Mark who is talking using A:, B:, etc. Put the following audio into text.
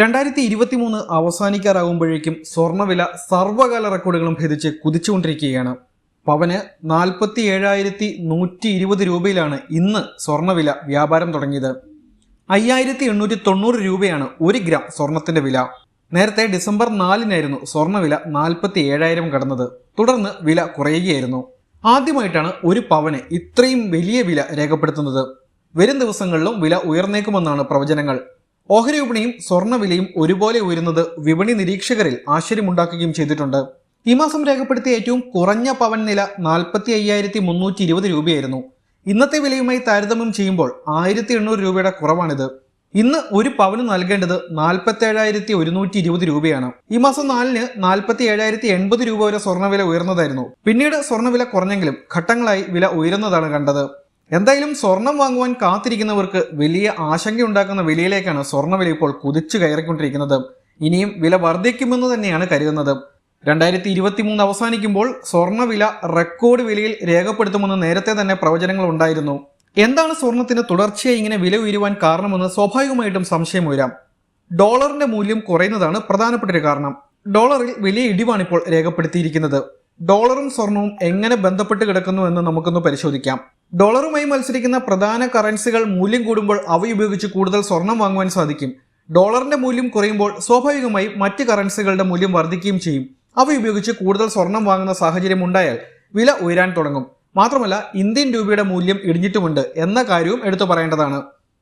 A: രണ്ടായിരത്തി ഇരുപത്തി മൂന്ന് അവസാനിക്കാറാകുമ്പോഴേക്കും സ്വർണവില സർവകാല റെക്കോർഡുകളും ഭേദിച്ച് കുതിച്ചുകൊണ്ടിരിക്കുകയാണ്. പവന് നാൽപ്പത്തി ഏഴായിരത്തി നൂറ്റി ഇരുപത് രൂപയിലാണ് ഇന്ന് സ്വർണവില വ്യാപാരം തുടങ്ങിയത്. അയ്യായിരത്തി എണ്ണൂറ്റി തൊണ്ണൂറ് രൂപയാണ് ഒരു ഗ്രാം സ്വർണത്തിന്റെ വില. നേരത്തെ ഡിസംബർ നാലിനായിരുന്നു സ്വർണവില നാൽപ്പത്തി ഏഴായിരം കടന്നത്. തുടർന്ന് വില കുറയുകയായിരുന്നു. ആദ്യമായിട്ടാണ് ഒരു പവന് ഇത്രയും വലിയ വില രേഖപ്പെടുത്തുന്നത്. വരും ദിവസങ്ങളിലും വില ഉയർന്നേക്കുമെന്നാണ് പ്രവചനങ്ങൾ. ഓഹരി വിപണിയും സ്വർണവിലയും ഒരുപോലെ ഉയരുന്നത് വിപണി നിരീക്ഷകരിൽ ആശ്ചര്യമുണ്ടാക്കുകയും ചെയ്തിട്ടുണ്ട്. ഈ മാസം രേഖപ്പെടുത്തിയ ഏറ്റവും കുറഞ്ഞ പവൻ നില നാൽപ്പത്തി അയ്യായിരത്തി മുന്നൂറ്റി ഇരുപത് രൂപയായിരുന്നു. ഇന്നത്തെ വിലയുമായി താരതമ്യം ചെയ്യുമ്പോൾ ആയിരത്തി എണ്ണൂറ് രൂപയുടെ കുറവാണിത്. ഇന്ന് ഒരു പവന് നൽകേണ്ടത് നാൽപ്പത്തി ഏഴായിരത്തി ഒരുന്നൂറ്റി ഇരുപത് രൂപയാണ്. ഈ മാസം നാലിന് നാൽപ്പത്തി ഏഴായിരത്തി എൺപത് രൂപ വരെ സ്വർണവില ഉയർന്നതായിരുന്നു. പിന്നീട് സ്വർണവില കുറഞ്ഞെങ്കിലും ഘട്ടങ്ങളായി വില ഉയരുന്നതാണ് കണ്ടത്. എന്തായാലും സ്വർണം വാങ്ങുവാൻ കാത്തിരിക്കുന്നവർക്ക് വലിയ ആശങ്കയുണ്ടാക്കുന്ന വിലയിലേക്കാണ് സ്വർണവില ഇപ്പോൾ കുതിച്ചു കയറിക്കൊണ്ടിരിക്കുന്നത്. ഇനിയും വില വർദ്ധിക്കുമെന്ന് തന്നെയാണ് കരുതുന്നത്. രണ്ടായിരത്തി ഇരുപത്തി മൂന്ന് അവസാനിക്കുമ്പോൾ സ്വർണവില റെക്കോർഡ് വിലയിൽ രേഖപ്പെടുത്തുമെന്ന് നേരത്തെ തന്നെ പ്രവചനങ്ങൾ ഉണ്ടായിരുന്നു. എന്താണ് സ്വർണത്തിന് തുടർച്ചയായി ഇങ്ങനെ വില ഉയരുവാൻ കാരണമെന്ന് സ്വാഭാവികമായിട്ടും സംശയം ഉയരാം. ഡോളറിന്റെ മൂല്യം കുറയുന്നതാണ് പ്രധാനപ്പെട്ട ഒരു കാരണം. ഡോളറിൽ വലിയ ഇടിവാണ് ഇപ്പോൾ രേഖപ്പെടുത്തിയിരിക്കുന്നത്. ഡോളറും സ്വർണവും എങ്ങനെ ബന്ധപ്പെട്ട് കിടക്കുന്നു എന്ന് നമുക്കൊന്ന് പരിശോധിക്കാം. ഡോളറുമായി മത്സരിക്കുന്ന പ്രധാന കറൻസികൾ മൂല്യം കൂടുമ്പോൾ അവ ഉപയോഗിച്ച് കൂടുതൽ സ്വർണം വാങ്ങുവാൻ സാധിക്കും. ഡോളറിന്റെ മൂല്യം കുറയുമ്പോൾ സ്വാഭാവികമായും മറ്റ് കറൻസികളുടെ മൂല്യം വർദ്ധിക്കുകയും ചെയ്യും. അവയുപയോഗിച്ച് കൂടുതൽ സ്വർണം വാങ്ങുന്ന സാഹചര്യം ഉണ്ടായാൽ വില ഉയരാൻ തുടങ്ങും. മാത്രമല്ല ഇന്ത്യൻ രൂപയുടെ മൂല്യം ഇടിഞ്ഞിട്ടുമുണ്ട് എന്ന കാര്യവും എടുത്തു പറയേണ്ടതാണ്.